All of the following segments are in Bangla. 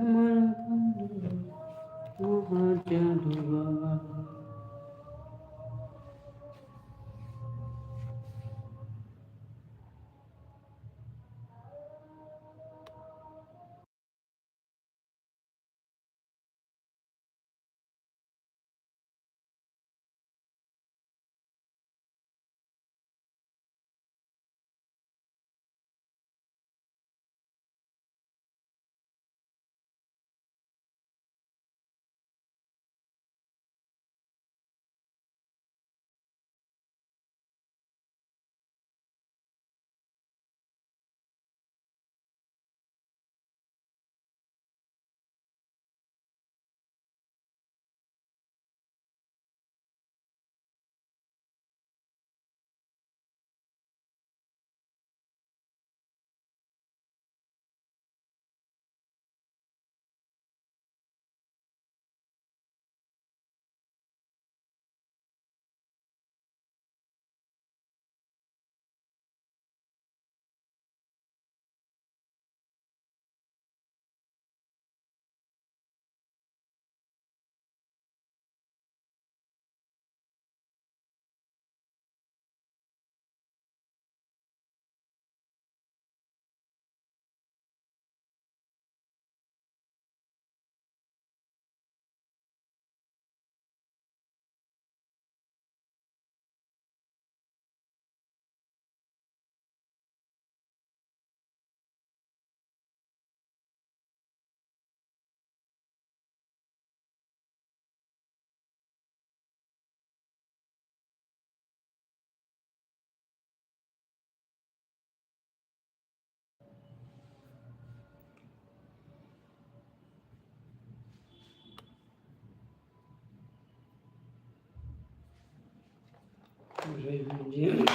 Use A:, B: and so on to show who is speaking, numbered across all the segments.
A: আমার Вже люди.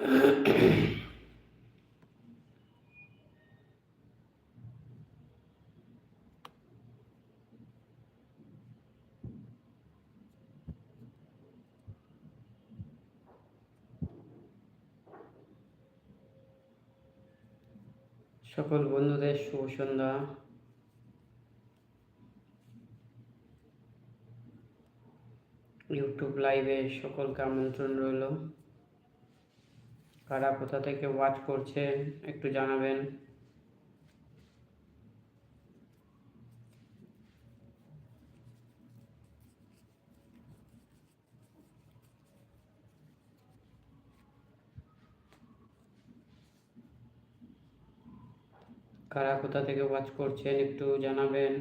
A: সকল বন্ধুদের শুভ সন্ধ্যা। ইউটিউব লাইভে সকলকে আমন্ত্রণ রইল। কারা কোথা থেকে ওয়াচ করছেন একটু জানাবেন। কারা কোথা থেকে ওয়াচ করছেন একটু জানাবেন।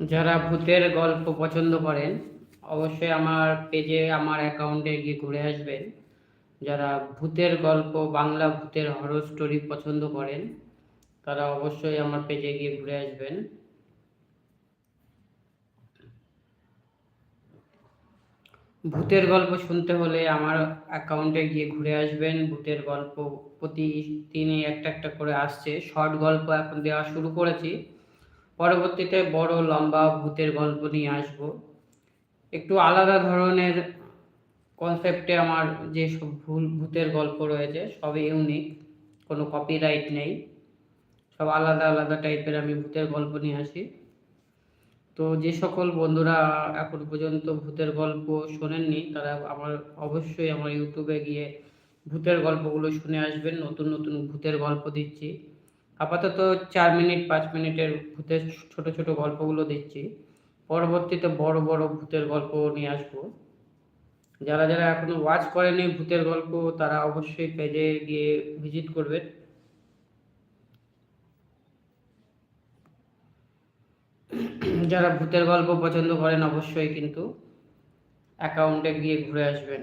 A: যারা ভূতের গল্প পছন্দ করেন, অবশ্যই আমার পেজে, আমার অ্যাকাউন্টে গিয়ে ঘুরে আসবেন। যারা ভূতের গল্প, বাংলা ভূতের হরর স্টোরি পছন্দ করেন, তারা অবশ্যই আমার পেজে গিয়ে ঘুরে আসবেন। ভূতের গল্প শুনতে হলে আমার অ্যাকাউন্টে গিয়ে ঘুরে আসবেন। ভূতের গল্প প্রতিদিনই একটা একটা করে আসছে। শর্ট গল্প এখন দেওয়া শুরু করেছি। পরবর্তীতে বড় লম্বা ভূতের গল্প নিয়ে আসব। একটু আলাদা ধরনের কনসেপ্টে আমার যে সব ভুল, ভূতের গল্প রয়েছে, সবই ইউনিক কোনো কপিরাইট নেই। সব আলাদা আলাদা টাইপের আমি ভূতের গল্প নিয়ে আসি। তো যে সকল বন্ধুরা এখন পর্যন্ত ভূতের গল্প শোনেননি, তারা আমার, অবশ্যই আমার ইউটিউবে গিয়ে ভূতের গল্পগুলো শুনে আসবেন। নতুন নতুন ভূতের গল্প দিচ্ছি। আপাতত চার মিনিট, পাঁচ মিনিটের ভূতের ছোট ছোট গল্পগুলো দিচ্ছি পরবর্তীতে বড় বড় ভূতের গল্প নিয়ে আসব। যারা যারা এখনও ওয়াচ করেনি ভূতের গল্প, তারা অবশ্যই পেজে গিয়ে ভিজিট করবেন যারা ভূতের গল্প পছন্দ করেন অবশ্যই কিন্তু অ্যাকাউন্টে গিয়ে ঘুরে আসবেন।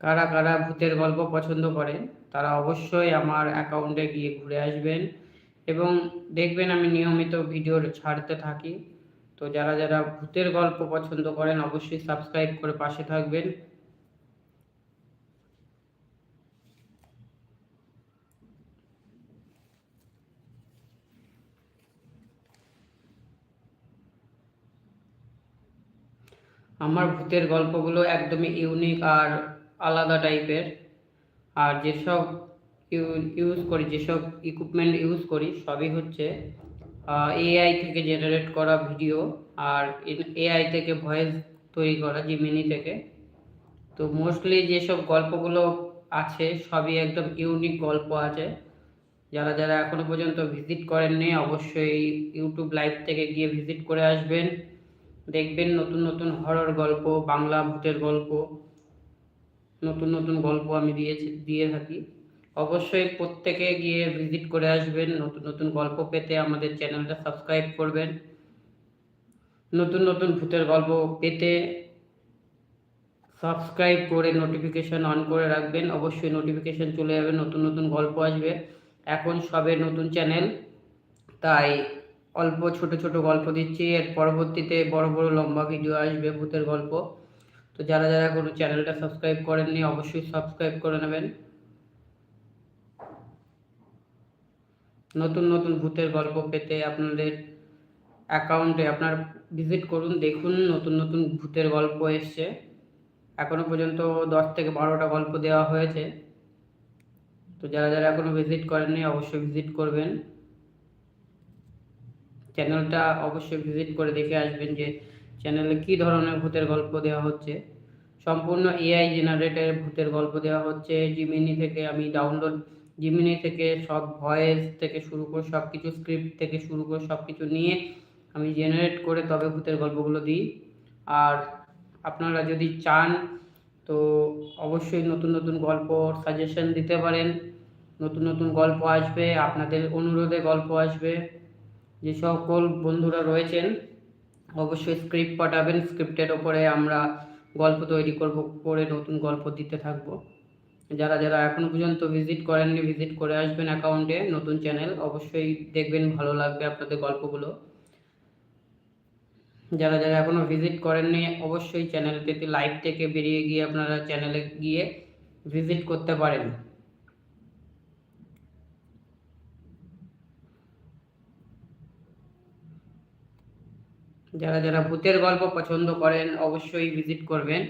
A: কারা কারা ভূতের গল্প পছন্দ করেন, তারা অবশ্যই আমার অ্যাকাউন্টে গিয়ে ঘুরে আসবেন এবং দেখবেন আমি নিয়মিত ভিডিও ছাড়তে থাকি। তো যারা যারা ভূতের গল্প পছন্দ করেন, অবশ্যই সাবস্ক্রাইব করে পাশে থাকবেন। আমার ভূতের গল্পগুলো একদমই ইউনিক আর আলাদা টাইপের। আর যেসব ইউজ করি, যেসব ইকুইপমেন্ট ইউজ করি, সবই হচ্ছে এআই থেকে জেনারেট করা ভিডিও আর এআই থেকে ভয়েস তৈরি করা জিমিনি থেকে। তো মোস্টলি যেসব গল্পগুলো আছে, সবই একদম ইউনিক গল্প আছে। যারা যারা এখনও পর্যন্ত ভিজিট করেননি, অবশ্যই ইউটিউব লাইভ থেকে গিয়ে ভিজিট করে আসবেন। দেখবেন নতুন নতুন হরর গল্প, বাংলা ভূতের গল্প। নতুন নতুন গল্প আমি দিয়েছি, দিয়ে থাকি। অবশ্যই প্রত্যেকে গিয়ে ভিজিট করে আসবেন, নতুন নতুন গল্প পেতে আমাদের চ্যানেলটা সাবস্ক্রাইব করবেন। নতুন নতুন ভূতের গল্প পেতে সাবস্ক্রাইব করে নোটিফিকেশন অন করে রাখবেন। অবশ্যই নোটিফিকেশন চলে যাবে, নতুন নতুন গল্প আসবে। এখন সবে নতুন চ্যানেল তাই অল্প ছোট ছোট গল্প দিচ্ছি। এর পরবর্তীতে বড় বড় লম্বা ভিডিও আসবে ভূতের গল্প। তো যারা যারা কোনো চ্যানেলটা সাবস্ক্রাইব করেননি, অবশ্যই সাবস্ক্রাইব করে নেবেন। নতুন নতুন ভূতের গল্প পেতে আপনাদের অ্যাকাউন্টে আপনার ভিজিট করুন, দেখুন নতুন নতুন ভূতের গল্প এসছে। এখনও পর্যন্ত দশ থেকে বারোটা গল্প দেওয়া হয়েছে। তো যারা যারা এখনও ভিজিট করেননি, অবশ্যই ভিজিট করবেন। চ্যানেলটা অবশ্যই ভিজিট করে দেখে আসবেন যে চ্যানেলে কি ধরনের ভূতের গল্প দেওয়া হচ্ছে? সম্পূর্ণ এআই জেনারেটের ভূতের গল্প দেওয়া হচ্ছে। জিমিনি থেকে আমি ডাউনলোড জিমিনি থেকে সব ভয়েস থেকে শুরু করে সব কিছু স্ক্রিপ্ট থেকে শুরু করে সব কিছু নিয়ে আমি জেনারেট করে তবে ভূতের গল্পগুলো দিই। আর আপনারা যদি চান, তো অবশ্যই নতুন নতুন গল্প সাজেশন দিতে পারেন। নতুন নতুন গল্প আসবে, আপনাদের অনুরোধে গল্প আসবে। যে সকল বন্ধুরা রয়েছেন অবশ্যই স্ক্রিপ্ট পাঠাবেন। স্ক্রিপ্টের ওপরে আমরা গল্প তৈরি করব করে নতুন গল্প দিতে থাকব। যারা যারা এখনও পর্যন্ত ভিজিট করেননি ভিজিট করে আসবেন অ্যাকাউন্টে নতুন চ্যানেল অবশ্যই দেখবেন ভালো লাগবে আপনাদের গল্পগুলো। যারা যারা এখনও ভিজিট করেননি, অবশ্যই চ্যানেলটিতে লাইভ থেকে বেরিয়ে গিয়ে আপনারা চ্যানেলে গিয়ে ভিজিট করতে পারেন। যারা যারা ভূতের গল্প পছন্দ করেন, অবশ্যই ভিজিট করবেন।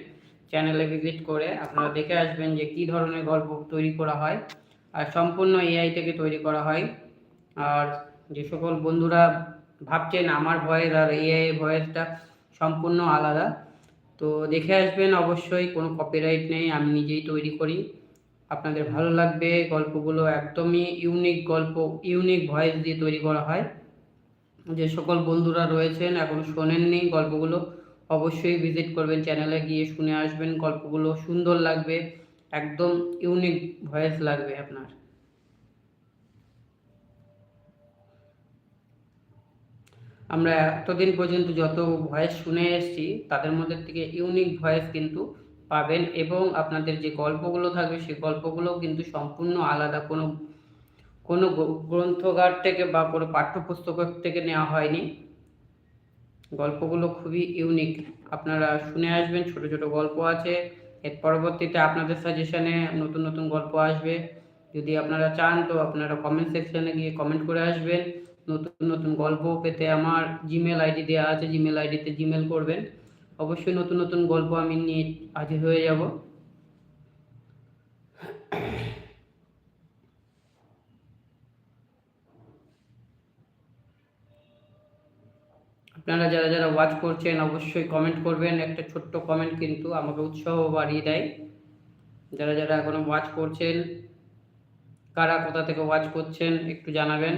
A: চ্যানেলে ভিজিট করে আপনারা দেখে আসবেন যে কি ধরনের গল্প তৈরি করা হয়। আর সম্পূর্ণ এআই থেকে তৈরি করা হয়। আর যে সকল বন্ধুরা ভাবছেন আমার ভয়েস আর এআই ভয়েসটা সম্পূর্ণ আলাদা। তো দেখে আসবেন অবশ্যই, কোনো কপিরাইট নেই, আমি নিজেই তৈরি করি। আপনাদের ভালো লাগবে, গল্পগুলো একদমই ইউনিক গল্প ইউনিক ভয়েস দিয়ে তৈরি করা হয়। যে সকল বন্ধুরা রয়েছেন, এখন শোনেননি গল্পগুলো, অবশ্যই ভিজিট করবেন চ্যানেলে গিয়ে শুনে আসবেন গল্পগুলো। সুন্দর লাগবে, একদম ইউনিক ভয়েস লাগবে আপনার। আমরা এতদিন পর্যন্ত যত ভয়েস শুনে এসেছি, তাদের মধ্যে থেকে ইউনিক ভয়েস কিন্তু পাবেন এবং আপনাদের যে গল্পগুলো থাকবে সেই গল্পগুলোও কিন্তু সম্পূর্ণ আলাদা, কোনো কোনো গ্রন্থগার থেকে বা কোনো পাঠ্যপুস্তক থেকে নেওয়া হয়নি। গল্পগুলো খুবই ইউনিক আপনারা শুনে আসবেন, ছোট ছোট গল্প আছে। এর পরবর্তীতে আপনাদের সাজেশনে নতুন নতুন গল্প আসবে। যদি আপনারা চান তো আপনারা কমেন্ট সেকশনে গিয়ে কমেন্ট করে আসবেন। নতুন নতুন গল্প পেতে আমার জিমেল আইডি দেওয়া আছে জিমেল আইডিতে জিমেল করবেন। অবশ্যই নতুন নতুন গল্প আমি নিয়ে হাজির হয়ে যাব। আপনারা যারা যারা ওয়াচ করছেন অবশ্যই কমেন্ট করবেন। একটা ছোট্ট কমেন্ট কিন্তু আমাকে উৎসাহ বাড়িয়ে দেয়। যারা যারা এখনও ওয়াচ করছেন, কারা কোথা থেকে ওয়াচ করছেন একটু জানাবেন।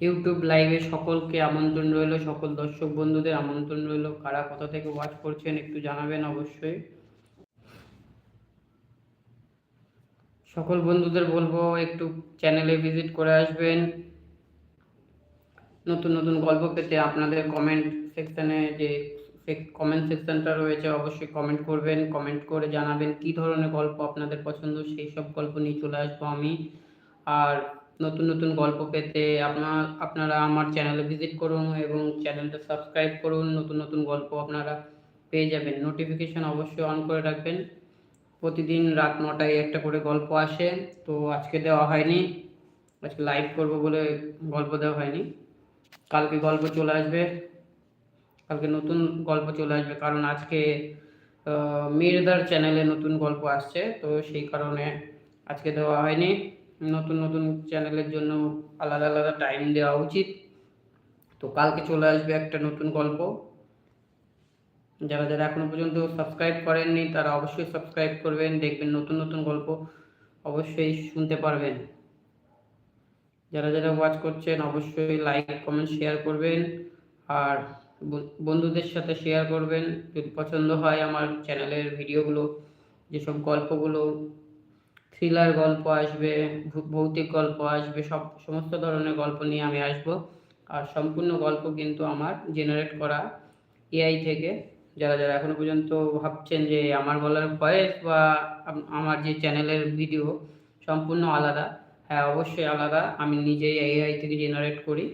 A: ইউটিউব লাইভে সকলকে আমন্ত্রণ রইল, সকল দর্শক বন্ধুদের আমন্ত্রণ রইল। কারা কোথা থেকে ওয়াচ করছেন একটু জানাবেন অবশ্যই। সকল বন্ধুদের বলব একটু চ্যানেলে ভিজিট করে আসবেন। নতুন নতুন গল্প পেতে আপনাদের কমেন্ট সেকশানে যে কমেন্ট সেকশনটা রয়েছে, অবশ্যই কমেন্ট করবেন। কমেন্ট করে জানাবেন কি ধরনের গল্প আপনাদের পছন্দ, সেই সব গল্প নিয়ে চলে আসব আমি। আর নতুন নতুন গল্প পেতে আপনার, আপনারা আমার চ্যানেলে ভিজিট করুন এবং চ্যানেলটা সাবস্ক্রাইব করুন। নতুন নতুন গল্প আপনারা পেয়ে যাবেন। নোটিফিকেশান অবশ্যই অন করে রাখবেন। প্রতিদিন রাত নটায় একটা করে গল্প আসে। তো আজকে দেওয়া হয়নি। আজকে লাইভ করব বলে গল্প দেওয়া হয়নি। কালকে গল্প চলে আসবে। কালকে নতুন গল্প চলে আসবে। কারণ আজকে মির্দার চ্যানেলে নতুন গল্প আসছে। তো সেই কারণে আজকে দেওয়া হয়নি। নতুন নতুন চ্যানেলের জন্য আলাদা আলাদা টাইম দেওয়া উচিত। তো কালকে চলে আসবে একটা নতুন গল্প। যারা যারা এখনও পর্যন্ত সাবস্ক্রাইব করেননি, তারা অবশ্যই সাবস্ক্রাইব করবেন, দেখবেন নতুন নতুন গল্প অবশ্যই শুনতে পারবেন। যারা যারা ওয়াচ করছেন, অবশ্যই লাইক কমেন্ট শেয়ার করবেন। আর বন্ধুদের সাথে শেয়ার করবেন। যদি পছন্দ হয় আমার চ্যানেলের ভিডিওগুলো যেসব গল্পগুলো থ্রিলার গল্প আসবে ভৌতিক গল্প আসবে, সব, সমস্ত ধরনের গল্প নিয়ে আমি আসব। আর সম্পূর্ণ গল্প কিন্তু আমার জেনারেট করা এআই থেকে। যারা যারা এখনও পর্যন্ত ভাবছেন যে আমার বলার ভয়েস বা আমার যে চ্যানেলের ভিডিও সম্পূর্ণ আলাদা হ্যাঁ অবশ্যই আলাদা। আমি নিজেই এআই থেকে জেনারেট করি।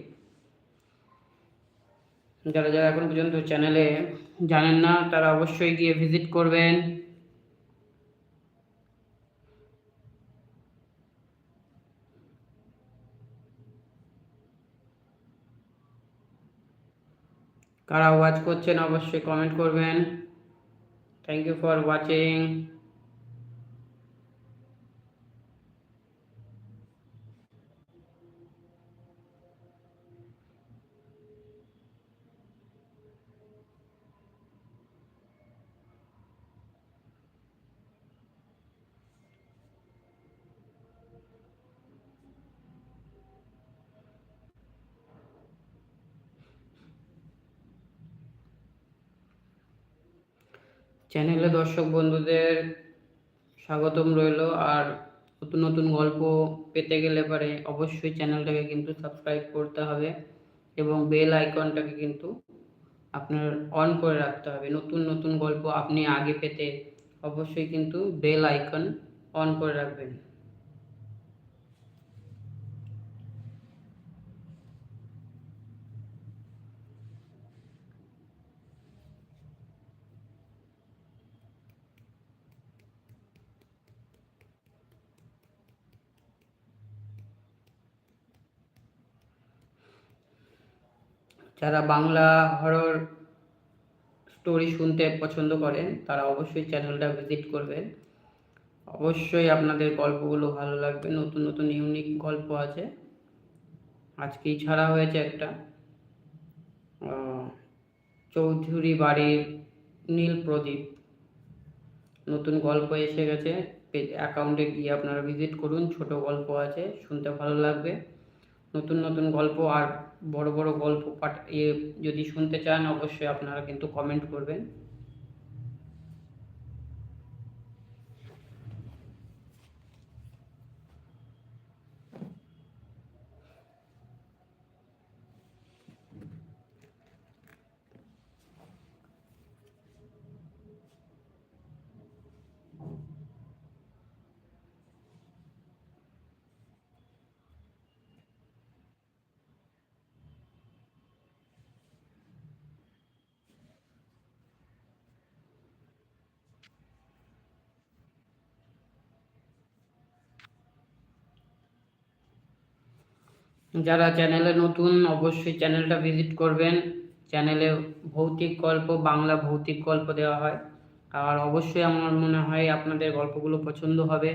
A: যারা যারা এখন পর্যন্ত চ্যানেলে জানেন না, তারা অবশ্যই গিয়ে ভিজিট করবেন। কারা ওয়াচ করছেন অবশ্যই কমেন্ট করবেন। থ্যাংক ইউ ফর ওয়াচিং চ্যানেলে দর্শক বন্ধুদের স্বাগতম রইল। আর নতুন নতুন গল্প পেতে গেলে পরে অবশ্যই চ্যানেলটাকে কিন্তু সাবস্ক্রাইব করতে হবে এবং বেল আইকনটাকে কিন্তু আপনার অন করে রাখতে হবে। নতুন নতুন গল্প আপনি আগে পেতে অবশ্যই কিন্তু বেল আইকন অন করে রাখবেন। যারা বাংলা হরর স্টোরি শুনতে পছন্দ করেন, তারা অবশ্যই চ্যানেলটা ভিজিট করবেন। অবশ্যই আপনাদের গল্পগুলো ভালো লাগবে, নতুন নতুন ইউনিক গল্প আছে। আজকেই ছাড়া হয়েছে একটা। চৌধুরী বাড়ির নীল প্রদীপ। নতুন গল্প এসে গেছে অ্যাকাউন্টে গিয়ে আপনারা ভিজিট করুন, ছোট গল্প আছে, শুনতে ভালো লাগবে। নতুন নতুন গল্প আর বড় বড় গল্প পাঠ ইয়ে যদি শুনতে চান অবশ্যই আপনারা কিন্তু কমেন্ট করবেন। যারা চ্যানেলে নতুন, অবশ্যই চ্যানেলটা ভিজিট করবেন। চ্যানেলে ভৌতিক গল্প, বাংলা ভৌতিক গল্প দেওয়া হয়। আর অবশ্যই আমার মনে হয় আপনাদের গল্পগুলো পছন্দ হবে।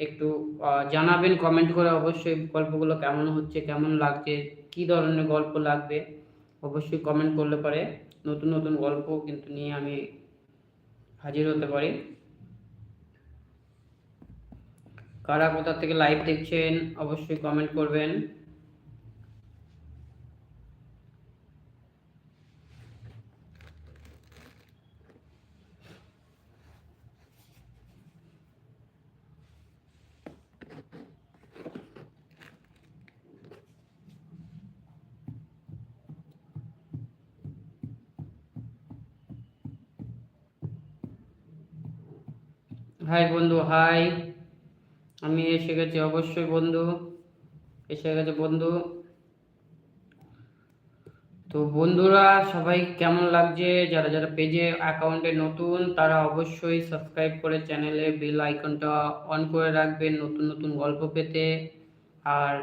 A: একটু জানাবেন কমেন্ট করে অবশ্যই গল্পগুলো কেমন হচ্ছে, কেমন লাগছে, কি ধরনের গল্প লাগবে। অবশ্যই কমেন্ট করলে পরে নতুন নতুন গল্প কিন্তু নিয়ে আমি হাজির হতে পারি। কারা কোথা থেকে লাইভ দেখছেন, অবশ্যই কমেন্ট করবেন। হাই বন্ধু, হাই। আমি এসে গেছি অবশ্যই বন্ধু, এসে গেছে বন্ধু। তো বন্ধুরা, সবাই কেমন লাগছে? যারা যারা পেজে অ্যাকাউন্টে নতুন, তারা অবশ্যই সাবস্ক্রাইব করে চ্যানেলে বেল আইকনটা অন করে রাখবেন নতুন নতুন গল্প পেতে। আর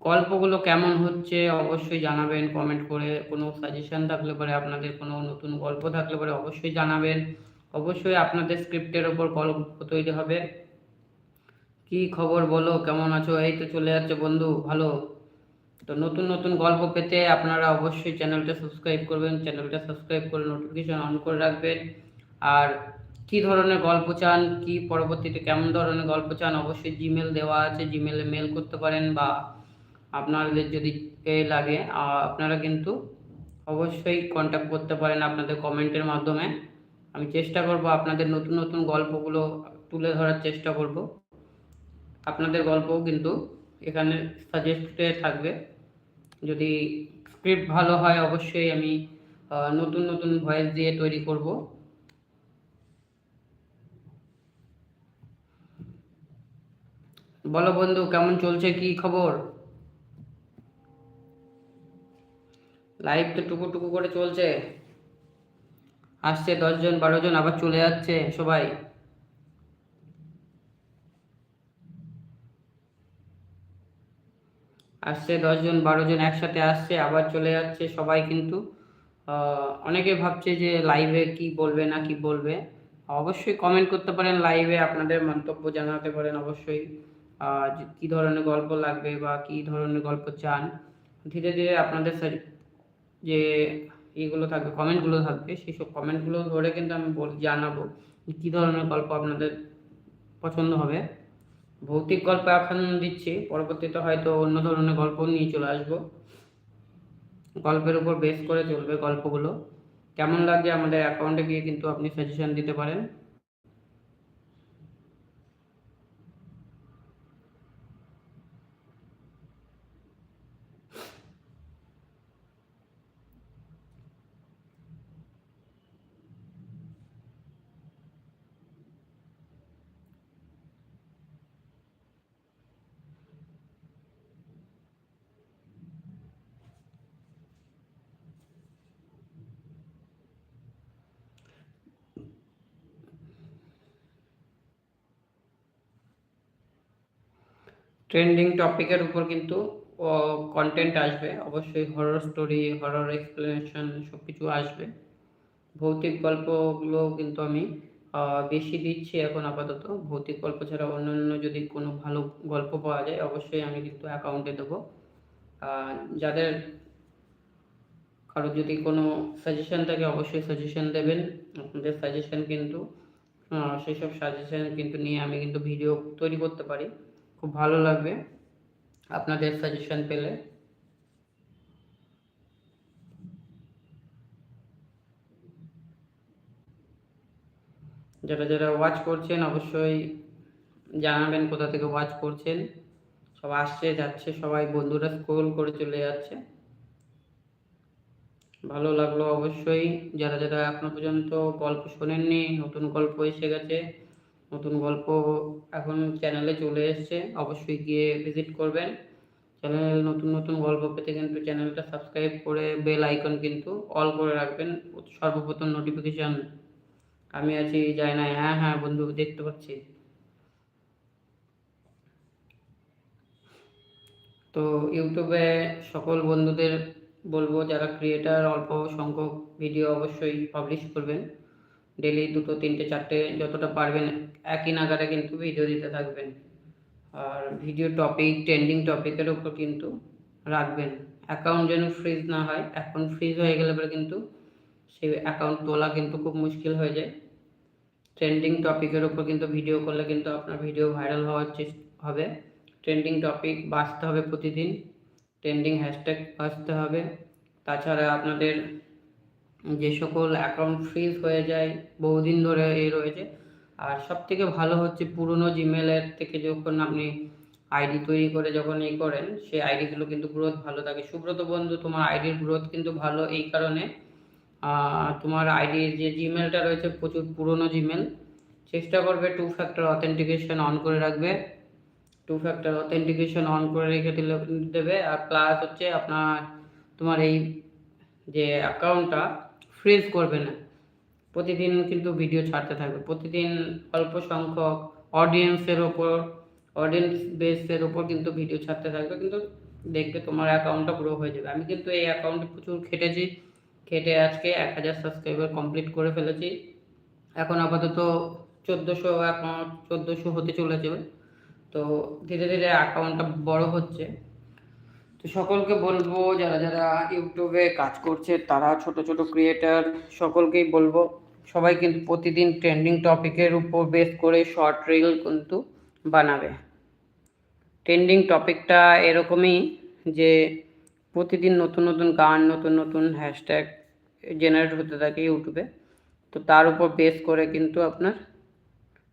A: গল্পগুলো কেমন হচ্ছে অবশ্যই জানাবেন কমেন্ট করে কোনো সাজেশন থাকলে পরে, আপনাদের কোনো নতুন গল্প থাকলে পরে অবশ্যই জানাবেন। অবশ্যই আপনাদের স্ক্রিপ্টের ওপর গল্প তৈরি হবে। কি খবর বলো? কেমন আছো? এই তো চলে যাচ্ছে বন্ধু, ভালো। তো নতুন নতুন গল্প পেতে আপনারা অবশ্যই চ্যানেলটা সাবস্ক্রাইব করবেন। চ্যানেলটা সাবস্ক্রাইব করে নোটিফিকেশন অন করে রাখবেন। আর কি ধরনের গল্প চান, কি পরবর্তীতে কেমন ধরনের গল্প চান, অবশ্যই জিমেল দেওয়া আছে। জিমেলে মেল করতে পারেন বা আপনাদের যদি লাগে আপনারা কিন্তু অবশ্যই কন্ট্যাক্ট করতে পারেন আপনাদের কমেন্টের মাধ্যমে। আমি চেষ্টা করব আপনাদের নতুন নতুন গল্পগুলো তুলে ধরার চেষ্টা করব। আপনাদের গল্পও কিন্তু এখানে সাজেস্টে থাকবে। যদি স্ক্রিপ্ট ভালো হয় অবশ্যই আমি নতুন নতুন ভয়েস দিয়ে তৈরি করব। বলো বন্ধু, কেমন চলছে, কি খবর? লাইভ তো টুকু টুকু করে চলছে। আসছে দশজন বারো জন আবার চলে যাচ্ছে সবাই। আসছে দশজন বারো জন একসাথে আসছে, আবার চলে যাচ্ছে সবাই কিন্তু। অনেকে ভাবছে যে লাইভে কি বলবে না কি বলবে। অবশ্যই কমেন্ট করতে পারেন লাইভে আপনাদের মন্তব্য জানাতে পারেন অবশ্যই। কি ধরনের গল্প লাগবে বা কি ধরনের গল্প চান। ধীরে ধীরে আপনাদের যে ইগুলো থাকবে, কমেন্টগুলো থাকবে সেই সব কমেন্টগুলো ধরে কিন্তু আমি জানাব কী ধরনের গল্প আপনাদের পছন্দ হবে। ভৌতিক গল্প এখন দিচ্ছি, পরবর্তীতে হয়তো অন্য ধরনের গল্প নিয়ে চলে আসব। গল্পের উপর বেস করে চলবে গল্পগুলো। কেমন লাগছে আমাদের অ্যাকাউন্টে গিয়ে কিন্তু আপনি সাজেশন দিতে পারেন। ট্রেন্ডিং টপিকের উপর কিন্তু কন্টেন্ট আসবে। অবশ্যই হরর স্টোরি হরর এক্সপ্লেনেশন সব কিছু আসবে। ভৌতিক গল্পগুলো কিন্তু আমি বেশি দিচ্ছি এখন আপাতত। ভৌতিক গল্প ছাড়া অন্যান্য যদি কোনো ভালো গল্প পাওয়া যায় অবশ্যই আমি কিন্তু অ্যাকাউন্টে দেবো। যাদের কারও যদি কোনো সাজেশন থাকে অবশ্যই সাজেশন দেবেন। আপনাদের সাজেশন কিন্তু আহ, সেই সব সাজেশন কিন্তু নিয়ে আমি কিন্তু ভিডিও তৈরি করতে পারি। খুব ভালো লাগবে। আপনাদের সাজেশন পেলে। যারা যারা ওয়াচ করছেন, অবশ্যই জানাবেন কোথা থেকে ওয়াচ করছেন। সব আসছে, যাচ্ছে সবাই। বন্ধুরা স্ক্রোল করে চলে যাচ্ছে। ভালো লাগল অবশ্যই। যারা যারা এখনও পর্যন্ত গল্প শোনেননি, নতুন গল্প এসে গেছে নতুন গল্প এখন চ্যানেলে চলে এসেছে, অবশ্যই গিয়ে ভিজিট করবেন। চ্যানেলে নতুন নতুন গল্প পেতে কিন্তু চ্যানেলটা সাবস্ক্রাইব করে বেল আইকন কিন্তু অল করে রাখবেন, সর্বপ্রথম নোটিফিকেশন আমি আছি যাই না হ্যাঁ হ্যাঁ বন্ধু, দেখতে পাচ্ছি। তো ইউটিউবে সকল বন্ধুদের বলব, যারা ক্রিয়েটার অল্প সংখ্যক ভিডিও অবশ্যই পাবলিশ করবেন। ডেলি দুটো, তিনটে, চারটে যতটা পারবেন একই নাগারে কিন্তু ভিডিও দিতে থাকবেন। আর ভিডিও টপিক ট্রেন্ডিং টপিকের উপর কিন্তু রাখবেন। অ্যাকাউন্ট যেন ফ্রিজ না হয় অ্যাকাউন্ট ফ্রিজ হয়ে গেলে পরে কিন্তু সেই অ্যাকাউন্ট তোলা কিন্তু খুব মুশকিল হয়ে যায়। ট্রেন্ডিং টপিকের উপর কিন্তু ভিডিও করলে কিন্তু আপনার ভিডিও ভাইরাল হওয়ার চেষ্টা হবে। ট্রেন্ডিং টপিক বাঁচতে হবে প্রতিদিন। ট্রেন্ডিং হ্যাশট্যাগ বাঁচতে হবে। তাছাড়া আপনাদের যে সকল অ্যাকাউন্ট ফ্রিজ হয়ে যায়, বহুদিন ধরে এই রয়েছে। আর সব থেকে ভালো হচ্ছে পুরনো জিমেলের থেকে যখন আপনি আইডি তৈরি করে যখন এই করেন, সেই আইডিগুলো কিন্তু গ্রোথ ভালো থাকে। সুব্রত বন্ধু, তোমার আইডির গ্রোথ কিন্তু ভালো এই কারণে তোমার আইডির যে জিমেলটা রয়েছে, প্রচুর পুরনো জিমেল চেষ্টা করবে টু ফ্যাক্টর অথেন্টিকেশন অন করে রাখবে। টু ফ্যাক্টর অথেন্টিকেশন অন করে রেখে দিলে, দেবে। আর প্লাস হচ্ছে আপনার, তোমার এই যে অ্যাকাউন্টটা ফ্রিজ করবে না। প্রতিদিন কিন্তু ভিডিও ছাড়তে থাকবে। প্রতিদিন অল্প সংখ্যক অডিয়েন্সের ওপর অডিয়েন্স বেসের ওপর কিন্তু ভিডিও ছাড়তে থাকবে। কিন্তু দেখবে তোমার অ্যাকাউন্টটা গ্রো হয়ে যাবে। আমি কিন্তু এই অ্যাকাউন্টে প্রচুর খেটেছি। খেটে আজকে এক হাজার সাবস্ক্রাইবার কমপ্লিট করে ফেলেছি। এখন আপাতত চোদ্দোশো অ্যাকাউন্ট চোদ্দোশো হতে চলেছে। তো ধীরে ধীরে অ্যাকাউন্টটা বড় হচ্ছে। সকলকে বলব, যারা যারা ইউটিউবে কাজ করছে, তারা ছোট ছোট ক্রিয়েটার সকলকেই বলব, সবাই কিন্তু প্রতিদিন ট্রেন্ডিং টপিকের উপর বেস করে শর্ট রিল কিন্তু বানাবে। ট্রেন্ডিং টপিকটা এরকমই যে প্রতিদিন নতুন নতুন গান, নতুন নতুন হ্যাশট্যাগ জেনারেট হতে থাকে ইউটিউবে, তো তার উপর বেস করে কিন্তু আপনার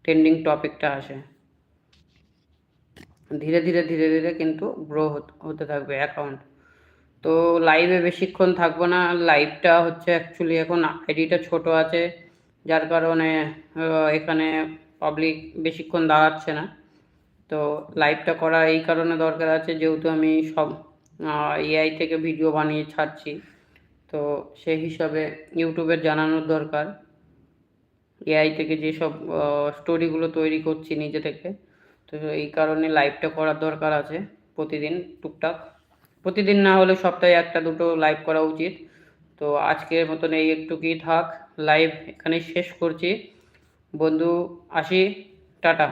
A: ট্রেন্ডিং টপিকটা আসে। ধীরে ধীরে ধীরে ধীরে কিন্তু গ্রো হতে থাকবে অ্যাকাউন্ট তো লাইভে বেশিক্ষণ থাকব না লাইভটা হচ্ছে অ্যাকচুয়ালি এখন আইডিটা ছোট আছে, যার কারণে এখানে পাবলিক বেশিক্ষণ দাঁড়াচ্ছে না। তো লাইভটা করা এই কারণে দরকার আছে, যেহেতু আমি সব এআই থেকে ভিডিও বানিয়ে ছাড়ছি। তো সেই হিসাবে ইউটিউবের জানানোর দরকার। এআই থেকে যেসব স্টোরিগুলো তৈরি করছি নিজে থেকে তো এই কারণে লাইভটা করার দরকার আছে প্রতিদিন টুকটাক। প্রতিদিন না হলে সপ্তাহে একটা দুটো লাইভ করা উচিত। তো আজকের মতন এই একটুকুই থাক। লাইভ এখানেই শেষ করছি। বন্ধু, আসি। টাটা।